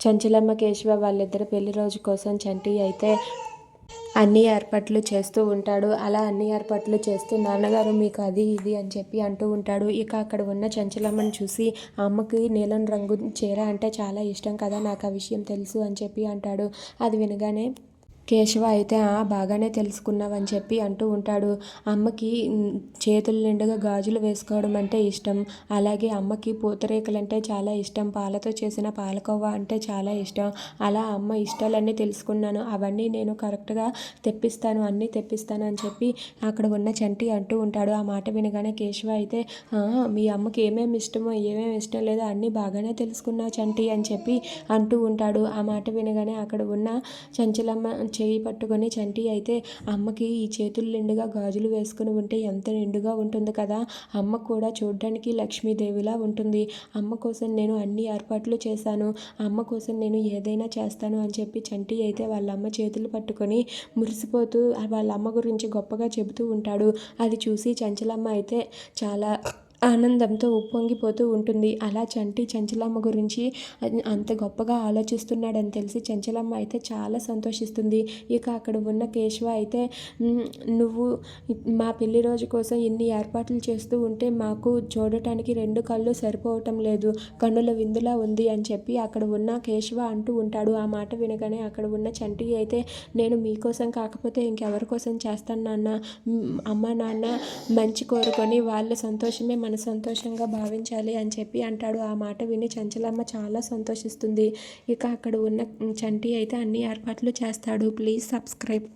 చంచలమ్మ కేశవ వాళ్ళిద్దరు పెళ్ళి రోజు కోసం చంటి అయితే అన్ని ఏర్పాట్లు చేస్తూ ఉంటాడు. అలా అన్ని ఏర్పాట్లు చేస్తూ నాన్నగారు మీకు అది ఇది అని చెప్పి అంటూ ఉంటాడు. ఇక అక్కడ ఉన్న చంచలమ్మని చూసి ఆ అమ్మకి నీలం రంగు చీర అంటే చాలా ఇష్టం కదా నాకు ఆ విషయం తెలుసు అని చెప్పి అంటాడు. అది వినగానే కేశవ అయితే "ఆ, బాగానే తెలుసుకున్నావని చెప్పి అంటూ ఉంటాడు. అమ్మకి చేతుల నిండుగా గాజులు వేసుకోవడం అంటే ఇష్టం. అలాగే అమ్మకి పూతరేకులు అంటే చాలా ఇష్టం. పాలతో చేసిన పాలకోవా అంటే చాలా ఇష్టం. అలా అమ్మ ఇష్టాలన్నీ తెలుసుకున్నాను. అవన్నీ నేను కరెక్ట్గా తెప్పిస్తాను అన్నీ తెప్పిస్తాను అని చెప్పి అక్కడ ఉన్న చంటి అంటూ ఉంటాడు. ఆ మాట వినగానే కేశవ అయితే మీ అమ్మకి ఏమేమి ఇష్టమో ఏమేమి ఇష్టం లేదో అన్నీ బాగానే తెలుసుకున్నావు చంటి అని చెప్పి అంటూ ఉంటాడు. ఆ మాట వినగానే అక్కడ ఉన్న చంచలమ్మ చేయి పట్టుకొని చంటి అయితే అమ్మకి ఈ చేతులు నిండుగా గాజులు వేసుకుని ఉంటే ఎంత నిండుగా ఉంటుంది కదా? అమ్మ కూడా చూడడానికి లక్ష్మీదేవిలా ఉంటుంది. అమ్మ కోసం నేను అన్ని ఏర్పాట్లు చేశాను. అమ్మ కోసం నేను ఏదైనా చేస్తాను అని చెప్పి చంటి అయితే వాళ్ళ అమ్మ చేతులు పట్టుకొని మురిసిపోతూ వాళ్ళ అమ్మ గురించి గొప్పగా చెబుతూ ఉంటాడు. అది చూసి చంచలమ్మ అయితే చాలా ఆనందంతో ఉప్పొంగిపోతూ ఉంటుంది. అలా చంటి చంచలమ్మ గురించి అంత గొప్పగా ఆలోచిస్తున్నాడని తెలిసి చంచలమ్మ అయితే చాలా సంతోషిస్తుంది. ఇక అక్కడ ఉన్న కేశవ అయితే నువ్వు మా పెళ్ళి రోజు కోసం ఇన్ని ఏర్పాట్లు చేస్తూ ఉంటే మాకు చూడటానికి రెండు కళ్ళు సరిపోవటం లేదు. కన్నుల విందులా ఉంది అని చెప్పి అక్కడ ఉన్న కేశవ అంటూ ఉంటాడు. ఆ మాట వినగానే అక్కడ ఉన్న చంటి అయితే నేను మీకోసం కాకపోతే ఇంకెవరి కోసం చేస్తాను నాన్న? అమ్మ నాన్న మంచి కోరుకొని వాళ్ళ సంతోషమే మన సంతోషంగా భావించాలి అని చెప్పి అంటాడు. ఆ మాట విని చంచలమ్మ చాలా సంతోషిస్తుంది. ఇక అక్కడ ఉన్న చంటి అయితే అన్ని ఏర్పాట్లు చేస్తాడు. Please subscribe.